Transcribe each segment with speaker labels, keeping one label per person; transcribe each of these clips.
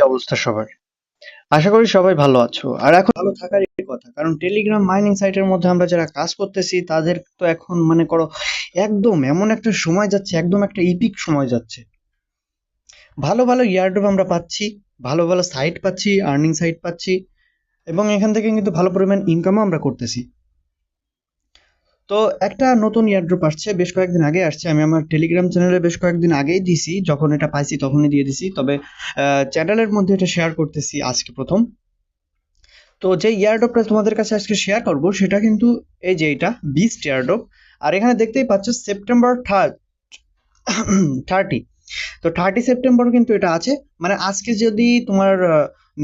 Speaker 1: অবস্থা সবার? আশা করি সবাই ভালো আছো। আর এখন ভালো থাকারই কথা। কারণ টেলিগ্রাম মাইনিং সাইটের মধ্যে আমরা যারা কাজ করতেছি তাদের তো এখন মনে করো একদম এমন একটা সময় যাচ্ছে, একদম একটা ইপিক সময় যাচ্ছে। ভালো, ভালো ইয়ারড্রপ আমরা পাচ্ছি, ভালো, ভালো সাইট পাচ্ছি, আর্নিং সাইট পাচ্ছি এবং এখান থেকে কিন্তু ভালো পরিমাণ ইনকামও আমরা করতেছি। তো একটা নতুন ইয়ারড্রপ আসছে, বেশ কয়েকদিন আগে আসছে। আমি আমার টেলিগ্রাম চ্যানেলে বেশ কয়েকদিন আগেই দিছি, যখন এটা পাইছি তখনই দিয়ে দিছি। তবে চ্যানেলের মধ্যে এটা শেয়ার করতেছি আজকে প্রথম। তো যে ইয়ারড্রপটা তোমাদের কাছে আজকে শেয়ার করব, সেটা কিন্তু এই যে এটা বিস্ট ইয়ারড্রপ আর এখানে দেখতেই পাচ্ছ সেপ্টেম্বর থার্ড থার্টি তো থার্টি সেপ্টেম্বর কিন্তু এটা আছে। মানে আজকে যদি তোমার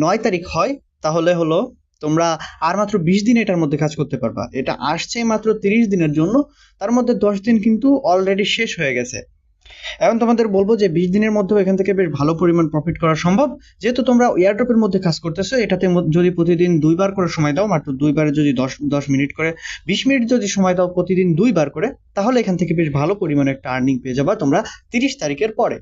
Speaker 1: নয় তারিখ হয়, তাহলে হলো তোমরা আর মাত্র বিশ দিন এটার মধ্যে কাজ করতে পারবা। এটা আসছে মাত্র তিরিশ দিনের জন্য। তার মধ্যে দশ দিন কিন্তু অলরেডি শেষ হয়ে গেছে। এখন তোমাদের বলব যে বিশ দিনের মধ্যেও এখান থেকে বেশ ভালো পরিমাণ প্রফিট করা সম্ভব। যেহেতু তোমরা এয়ারড্রপের মধ্যে কাজ করতেছো, এটাতে যদি প্রতিদিন দুইবার করে সময় দাও, মাত্র দুইবারে যদি দশ দশ মিনিট করে, বিশ মিনিট যদি সময় দাও প্রতিদিন দুইবার করে, তাহলে এখান থেকে বেশ ভালো পরিমাণে একটা আর্নিং পেয়ে যাবা তোমরা তিরিশ তারিখের পরে।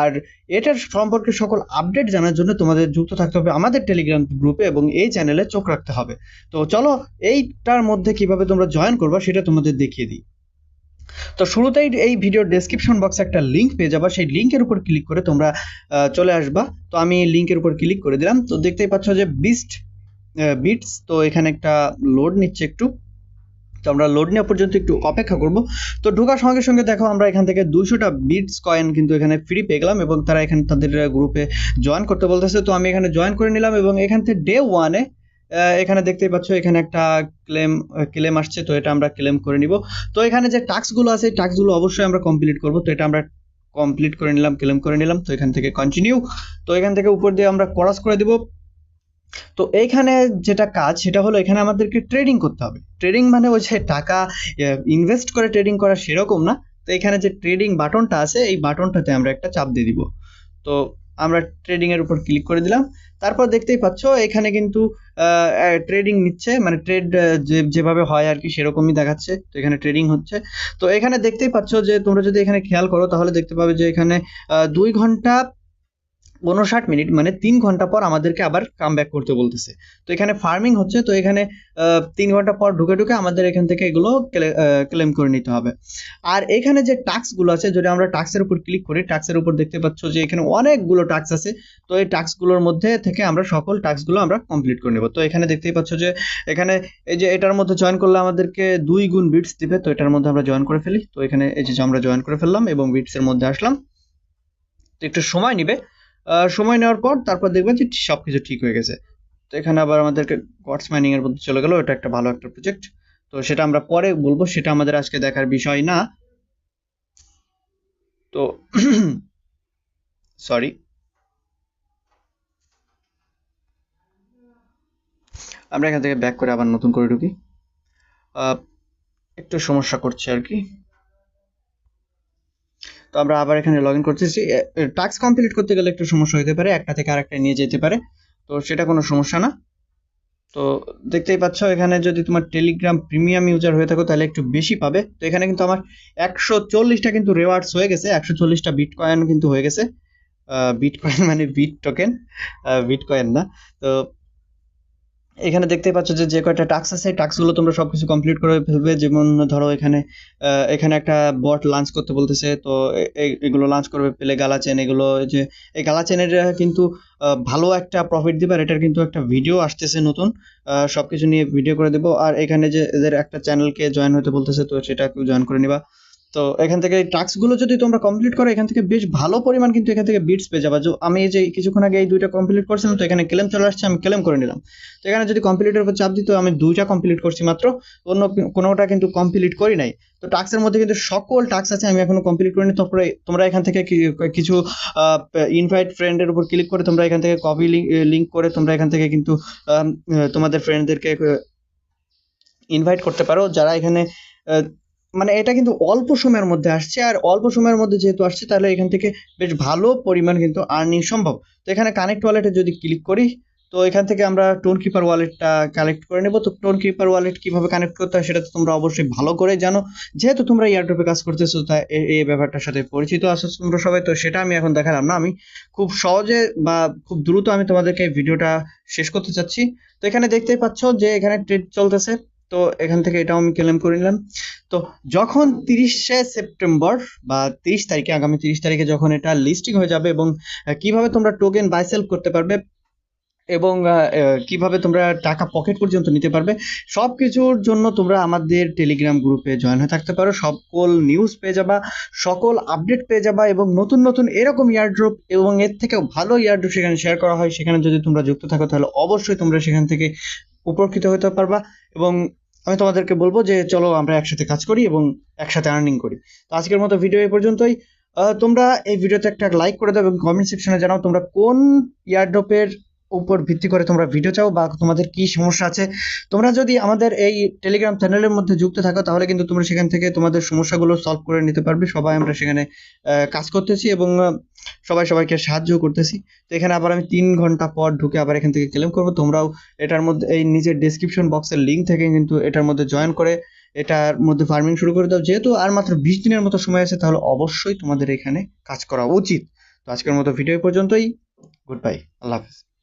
Speaker 1: আর এটার সম্পর্কে সকল আপডেট জানার জন্য তোমাদের যুক্ত থাকতে হবে আমাদের টেলিগ্রাম গ্রুপে এবং এই চ্যানেলে চোখ রাখতে হবে। তো চলো, এইটার মধ্যে কীভাবে তোমরা জয়েন করবা সেটা তোমাদের দেখিয়ে দিই। তো শুরুতেই এই ভিডিওর ডেসক্রিপশন বক্সে একটা লিঙ্ক পেয়ে যাবা। সেই লিঙ্কের উপর ক্লিক করে তোমরা চলে আসবা। তো আমি লিঙ্কের উপর ক্লিক করে দিলাম। তো দেখতেই পাচ্ছ যে বিস্ট বিটস তো এখানে একটা লোড নিচ্ছে একটু। তো আমরা লোড নেওয়া পর্যন্ত একটু অপেক্ষা করব। তো ঢোকার সঙ্গে সঙ্গে দেখো আমরা এখান থেকে দুশোটা বিটস কয়েন কিন্তু এখানে ফ্রি পেয়ে গেলাম এবং তারা এখানে তাদের গ্রুপে জয়েন করতে বলতেছে। তো আমি এখানে জয়েন করে নিলাম এবং এখান থেকে ডে ওয়ানে এখানে দেখতেই পাচ্ছ, এখানে একটা ক্লেম ক্লেম আসছে, তো এটা আমরা ক্লেম করে নিব। তো এখানে যে টাস্কগুলো আছে টাস্কগুলো অবশ্যই আমরা কমপ্লিট করব। তো এটা আমরা কমপ্লিট করে নিলাম ক্লেম করে নিলাম। তো এখান থেকে কন্টিনিউ তো এখান থেকে উপর দিয়ে আমরা ক্রস করে দিব। তো এইখানে যেটা কাজ, সেটা হলো এখানে আমাদেরকে ট্রেডিং করতে হবে। ট্রেডিং মানে ওই যে টাকা ইনভেস্ট করে ট্রেডিং করা সেরকম না। তো এখানে যে ট্রেডিং বাটনটা আছে, এই বাটনটাতে আমরা একটা চাপ দিয়ে দিব। তো আমরা ট্রেডিং এর উপর ক্লিক করে দিলাম। তারপর দেখতেই পাচ্ছ, এখানে কিন্তু ট্রেডিং নিচ্ছে মানে ট্রেড যেভাবে হয় আর কি সেরকমই দেখাচ্ছে, তো এখানে ট্রেডিং হচ্ছে। তো এখানে দেখতেই পাচ্ছ যে, তোমরা যদি এখানে খেয়াল করো, তাহলে দেখতে পাবে যে এখানে দুই ঘণ্টা উনষাট মিনিট মানে তিন ঘণ্টা পর আমাদেরকে আবার কাম ব্যাক করতে বলতেছে। তো এখানে ফার্মিং হচ্ছে, তো এখানে তিন ঘণ্টা পর ঢুকে ঢুকে আমাদের এখান থেকে এগুলো ক্লেম করে নিতে হবে। আর এখানে যে টাস্কগুলো আছে, যদি আমরা টাস্কের উপর ক্লিক করি টাস্কের উপর দেখতে পাচ্ছ যে এখানে অনেকগুলো টাস্ক আছে, তো এই টাস্কগুলোর মধ্যে থেকে আমরা সকল টাস্কগুলো আমরা কমপ্লিট করে নেব। তো এখানে দেখতেই পাচ্ছ যে এখানে এই যে এটার মধ্যে জয়েন করলে আমাদেরকে দুই গুণ বিটস দিবে, তো এটার মধ্যে আমরা জয়েন করে ফেলি। তো এখানে এই যে আমরা জয়েন করে ফেললাম এবং বিটসের মধ্যে আসলাম। তো একটু সময় নিবে। সময় নেওয়ার পর তারপর দেখবেন যে সব কিছু ঠিক হয়ে গেছে। তো এখানে আবার আমাদেরকে গডস মাইনিং এর মধ্যে চলে গেলো, এটা একটা ভালো একটা প্রজেক্ট তো সেটা আমরা পরে বলব, সেটা আমাদের আজকে দেখার বিষয় না। তো সরি আমরা এখান থেকে ব্যাক করে আবার নতুন করে ঢুকি। একটু সমস্যা করছে আর কি। তো আমরা আবার এখানে লগ ইন করতেছি টাস্ক কমপ্লিট করতে গেলে একটু সমস্যা হতে পারে, একটা থেকে আরেকটা নিয়ে যেতে পারে। তো সেটা কোনো সমস্যা না। তো দেখতেই পাচ্ছ, এখানে যদি তোমার টেলিগ্রাম প্রিমিয়াম ইউজার হয়ে থাকো, তাহলে একটু বেশি পাবে। তো এখানে কিন্তু আমার একশো চল্লিশটা কিন্তু রেওয়ার্ডস হয়ে গেছে, একশো চল্লিশটা বিট কয়েন কিন্তু হয়ে গেছে। বিট কয়েন মানে বিট টোকেন বিট কয়েন না। তো এখানে দেখতে পাচ্ছ যে যে কয়টা টাস্ক আছে টাস্কগুলো তোমরা সব কিছু কমপ্লিট করে ফেলবে। যেমন ধরো এখানে এখানে একটা বট লঞ্চ করতে বলতেছে, তো এগুলো লঞ্চ করবে, পেলে গালা চেন এগুলো যে, এই গালা চেনের কিন্তু ভালো একটা প্রফিট দিবে, আর এটার কিন্তু একটা ভিডিও আসতেছে নতুন সব কিছু নিয়ে ভিডিও করে দেবো। আর এখানে যে এদের একটা চ্যানেলকে জয়েন হতে বলতেছে, তো সেটা জয়েন করে নিবা। তো এখান থেকে এই টাস্কগুলো যদি তোমরা কমপ্লিট করো, এখান থেকে বেশ ভালো পরিমাণ কিন্তু এখান থেকে বিটস পেয়ে যাবা। আমি যে কিছুক্ষণ আগে এই দুইটা কমপ্লিট করছিলাম, তো এখানে ক্লেম চলে আসছে, আমি ক্লেম করে নিলাম। তো এখানে যদি কমপ্লিটের উপর চাপ দিত আমি দুইটা কমপ্লিট করছি মাত্র, অন্য কোনোটা কিন্তু কমপ্লিট করি নাই। তো টাস্কের মধ্যে কিন্তু সকল টাস্ক আছে, আমি এখনও কমপ্লিট করিনি। তারপরে তোমরা এখান থেকে কিছু ইনভাইট ফ্রেন্ডের উপর ক্লিক করে তোমরা এখান থেকে কপি লিঙ্ক করে তোমরা এখান থেকে কিন্তু তোমাদের ফ্রেন্ডদেরকে ইনভাইট করতে পারো। যারা এখানে মানে এটা কিন্তু অল্প সময়ের মধ্যে আসছে, আর অল্প সময়ের মধ্যে যেহেতু আসছে, তাহলে এখান থেকে বেশ ভালো পরিমাণ কিন্তু আর্নিং সম্ভব। তো এখানে কানেক্ট ওয়ালেটে যদি ক্লিক করি, তো তো এখান থেকে আমরা টোন কিপার ওয়ালেটটা কালেক্ট করে নেব। তো টোন কিপার ওয়ালেট কীভাবে কানেক্ট করতে হয়, সেটা তো তোমরা অবশ্যই ভালো করে জানো। যেহেতু তোমরা এয়ারড্রপে কাজ করতেছো এ- এই ব্যাপারটার সাথে পরিচিত আছো তোমরা সবাই, তো সেটা আমি এখন দেখালাম না আমি। খুব সহজে বা খুব দ্রুত আমি তোমাদেরকে ভিডিওটা শেষ করতে চাচ্ছি। তো এখানে দেখতেই পাচ্ছ যে এখানে ট্রেড চলতেছে। তো এখান থেকে এটাও আমি ক্লেম করে নিলাম। তো যখন তিরিশে সেপ্টেম্বর বা তিরিশ তারিখে, আগামী তিরিশ তারিখে যখন এটা লিস্টিং হয়ে যাবে এবং কীভাবে তোমরা টোকেন বাই সেল করতে পারবে এবং কীভাবে তোমরা টাকা পকেট পর্যন্ত নিতে পারবে সব কিছুর জন্য তোমরা আমাদের টেলিগ্রাম গ্রুপে জয়েন হয়ে থাকতে পারো। সকল নিউজ পেয়ে যাবা, সকল আপডেট পেয়ে যাবা এবং নতুন নতুন এরকম ইয়ারড্রপ এবং এর থেকেও ভালো ইয়ারড্রপ সেখানে শেয়ার করা হয়। সেখানে যদি তোমরা যুক্ত থাকো, তাহলে অবশ্যই তোমরা সেখান থেকে উপকৃত হতে পারবা এবং আমি তোমাদেরকে বলব যে চলো আমরা একসাথে কাজ করি এবং একসাথে আর্নিং করি। তো আজকের মতো ভিডিও এ পর্যন্তই। তোমরা এই ভিডিওতে একটা লাইক করে দাও এবং কমেন্ট সেকশনে জানাও তোমরা কোন ইয়ারড্রপের উপর ভিত্তি করে তোমরা ভিডিও চাও বা তোমাদের কি সমস্যা আছে, তোমরা যদি আমাদের এই টেলিগ্রাম চ্যানেলের মধ্যে যুক্ত থাকো, তাহলে কিন্তু তোমরা সেখান থেকে তোমাদের সমস্যাগুলো সলভ করে নিতে পারবে। সবাই আমরা সেখানে কাজ করতেছি এবং সবাই সবাইকে সাহায্য করতেছি। তো এখানে আবার আমি তিন ঘণ্টা পর ঢুকে আবার এখান থেকে ক্লেম করব। তোমরাও এটার মধ্যে, এই নিজের ডেসক্রিপশন বক্সের লিঙ্ক থেকে কিন্তু এটার মধ্যে জয়েন করে এটার মধ্যে ফার্মিং শুরু করে দাও। যেহেতু আর মাত্র বিশ দিনের মতো সময় আছে, তাহলে অবশ্যই তোমাদের এখানে কাজ করা উচিত। তো আজকের মতো ভিডিও পর্যন্তই। গুড বাই আল্লাহ হাফেজ।